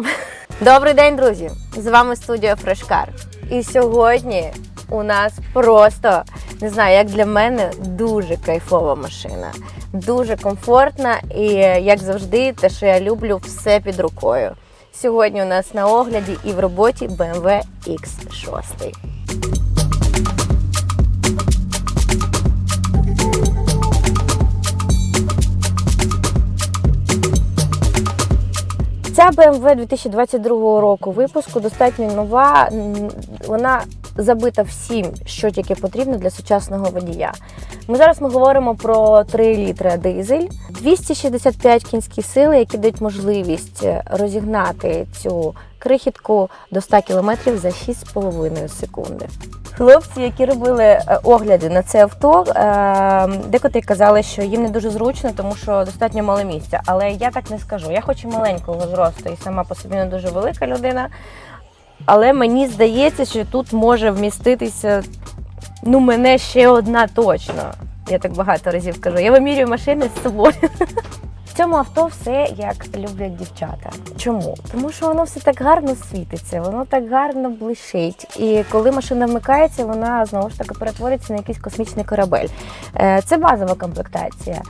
Добрий день, друзі! З вами студія Фрешкар. І сьогодні у нас просто не знаю, як для мене дуже кайфова машина, дуже комфортна і як завжди, те, що я люблю, все під рукою. Сьогодні у нас на огляді і в роботі BMW X6. Ця BMW 2022 року випуску достатньо нова. Вона забита всім, що тільки потрібно для сучасного водія. Ми зараз ми говоримо про 3 літри дизель, 265 кінські сили, які дають можливість е, розігнати цю крихітку до 100 км за 6,5 секунди. Хлопці, які робили е, огляди на це авто, е, декотрі казали, що їм не дуже зручно, тому що достатньо мало місця. Але я так не скажу. Я хоч і маленького зросту і сама по собі не дуже велика людина. Але мені здається, що тут може вміститися ну, мене ще одна точно. Я так багато разів кажу. Я вимірюю машини з собою. Цьому авто все як люблять дівчата. Чому? Тому що воно все так гарно світиться, воно так гарно блищить. І коли машина вмикається, вона знову ж таки перетворюється на якийсь космічний корабель. Е, Це базова комплектація. Е,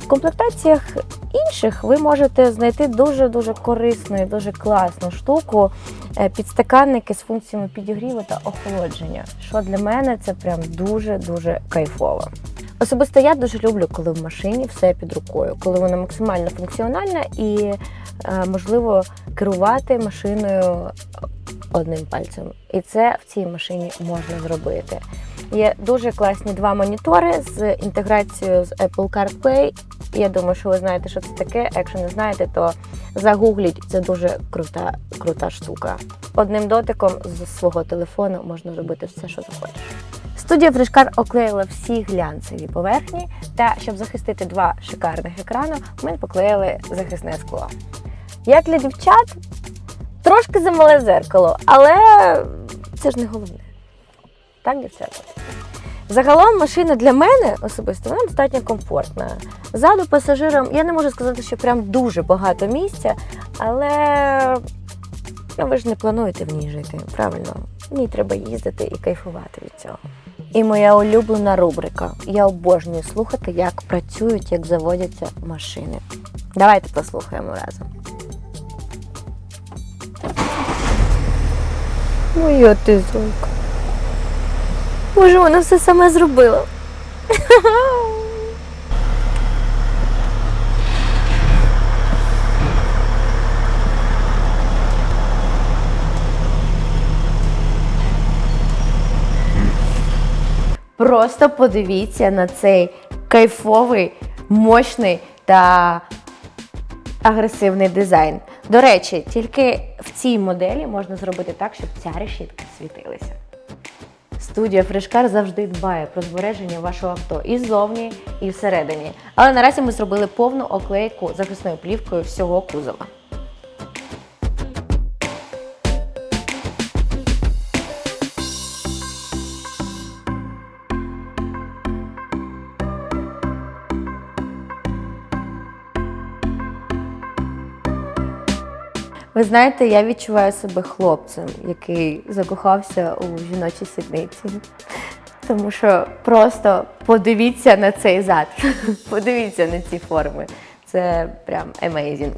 В комплектаціях інших ви можете знайти дуже дуже корисну і дуже класну штуку. е, Підстаканники з функціями підігріву та охолодження. Що для мене це прям дуже дуже кайфово. Особисто я дуже люблю, коли в машині все під рукою, коли вона максимально функціональна і е, можливо керувати машиною одним пальцем. І це в цій машині можна зробити. Є дуже класні два монітори з інтеграцією з Apple CarPlay. Я думаю, що ви знаєте, що це таке. А Якщо не знаєте, то загугліть. Це дуже крута, крута штука. Одним дотиком з свого телефону можна робити все, що захочеш. Студія Фрешкар оклеїла всі глянцеві поверхні, та щоб захистити два шикарних екрани, ми поклеїли захисне скло. Як для дівчат, трошки замале зеркало, але це ж не головне. Так, дівчата? Загалом машина для мене особисто вона достатньо комфортна. Ззаду пасажирам я не можу сказати, що прям дуже багато місця, але ну, ви ж не плануєте в ній жити, правильно? Ній треба їздити і кайфувати від цього. І моя улюблена рубрика. Я обожнюю слухати, як працюють, як заводяться машини. Давайте послухаємо разом. Моя ти зойка. Боже, вона все саме зробила. Просто подивіться на цей кайфовий, мощний та агресивний дизайн. До речі, тільки в цій моделі можна зробити так, щоб ця решітка світилася. Студія Фрешкар завжди дбає про збереження вашого авто і ззовні, і всередині. Але наразі ми зробили повну оклейку захисною плівкою всього кузова. Ви знаєте, я відчуваю себе хлопцем, який закохався у жіночі сідниці. Тому що просто подивіться на цей зад, подивіться на ці форми. Це прям amazing.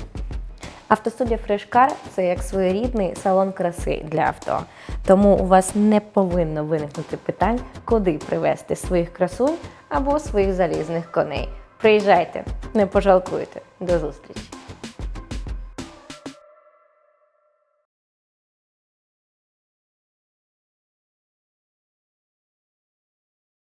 Автостудія Фрешкар це як своєрідний салон краси для авто. Тому у вас не повинно виникнути питань, куди привезти своїх красунь або своїх залізних коней. Приїжджайте, не пожалкуйте. До зустрічі!